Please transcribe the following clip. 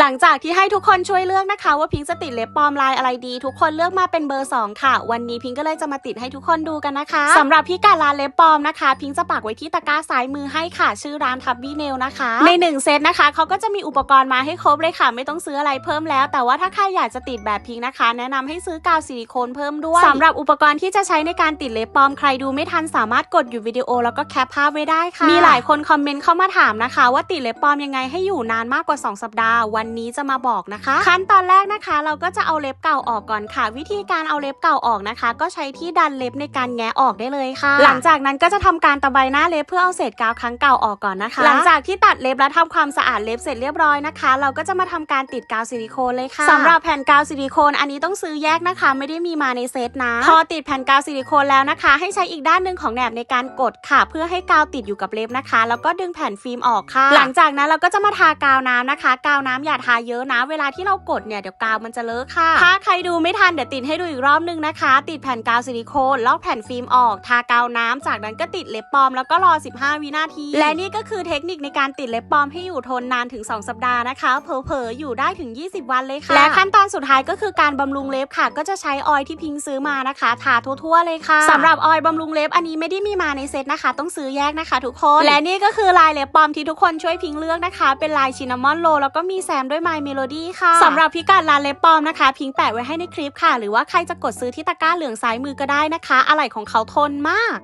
หลังจากที่ให้ทุกคนช่วยเลือกนะคะ ว่าพิงจะติดเล็บปลอมลายอะไรดี ทุกคนเลือกมาเป็นเบอร์ 2 ค่ะ วันนี้พิงก็เลยจะมาติดให้ทุกคนดูกันนะคะสำหรับพี่การร้านเล็บปลอมนะคะ พิงจะปักไว้ที่ตะกร้าซ้ายมือให้ค่ะ ชื่อร้านทับบี้เนลนะคะ ในหนึ่งเซตนะคะเขาก็จะมีอุปกรณ์มาให้ครบเลยค่ะ ไม่ต้องซื้ออะไรเพิ่มแล้ว แต่ว่าถ้าใครอยากจะติดแบบพิงนะคะ แนะนำให้ซื้อกาวซิลิโคนเพิ่มด้วยสำหรับอุปกรณ์ที่จะใช้ในการติดเล็บปลอมใครดูไม่ทันสามารถกดหยุดวิดีโอแล้วก็แคปภาพไว้ได้ค่ะมีหลายคนคอมเมนต์เข้ามาถามนะคะ ว่าติดเล็บปลอมยังไงให้อยู่นานมากกว่า 2 สัปดาห์วันนี้จะมาบอกนะคะ ขั้นตอนแรกนะคะ เราก็จะเอาเล็บเก่าออกก่อนค่ะ วิธีการเอาเล็บเก่าออกนะคะ ก็ใช้ที่ดันเล็บในการแงะออกได้เลยค่ะ หลังจากนั้นก็จะทำการตะไบหน้าเล็บเพื่อเอาเศษกาวครั้งเก่าออกก่อนนะคะ หลังจากที่ตัดเล็บและทำความสะอาดเล็บเสร็จเรียบร้อยนะคะ เราก็จะมาทำการติดกาวซิลิโคนเลยค่ะสำหรับแผ่นกาวซิลิโคนอันนี้ต้องซื้อแยกนะคะ ไม่ได้มีมาในเซตนะพอติดแผ่นกาวซิลิโคนแล้วนะคะ ให้ใช้อีกด้านหนึ่งของแหนบในการกดค่ะ เพื่อให้กาวติดอยู่กับเล็บนะคะ แล้วก็ดึงแผ่นฟิล์มออกค่ะ หลังจากนั้นเราก็จะมาทากาวน้ำนะคะ กาวน้ำอย่าทาเยอะนะ เวลาที่เรากดเนี่ยเดี๋ยวกาวมันจะเลอะค่ะ ถ้าใครดูไม่ทันเดี๋ยวติดให้ดูอีกรอบนึงนะคะ ติดแผ่นกาวซิลิโคนลอกแผ่นฟิล์มออกทากาวน้ำจากนั้นก็ติดเล็บปลอมแล้วก็รอ 15 วินาที และนี่ก็คือเทคนิคในการติดเล็บปลอมให้อยู่ทนนานถึง 2 สัปดาห์นะคะเผลอๆอยู่ได้ถึง 20 วันเลยค่ะ และขั้นตอนสุดท้ายก็คือการบำรุงเล็บค่ะ ก็จะใช้ออยล์ที่พิงซื้อมานะคะ ทาทั่วๆเลยค่ะสำหรับออยล์บำรุงเล็บอันนี้ไม่ได้มีมาในเซตนะคะ ต้องซื้อแยกนะคะ ทุกคน และนี่ก็คือลายเล็บปลอมที่ทุกคนช่วยพิงเลือกนะคะ เป็นลายชินนามอนโลแล้วก็มีแซมด้วย My Melody ค่ะสำหรับพิกัดร้านเล็บปลอมนะคะ พิงแปะไว้ให้ในคลิปค่ะ หรือว่าใครจะกดซื้อที่ตะกร้าเหลืองซ้ายมือก็ได้นะคะ อะไหล่ของเขาทนมาก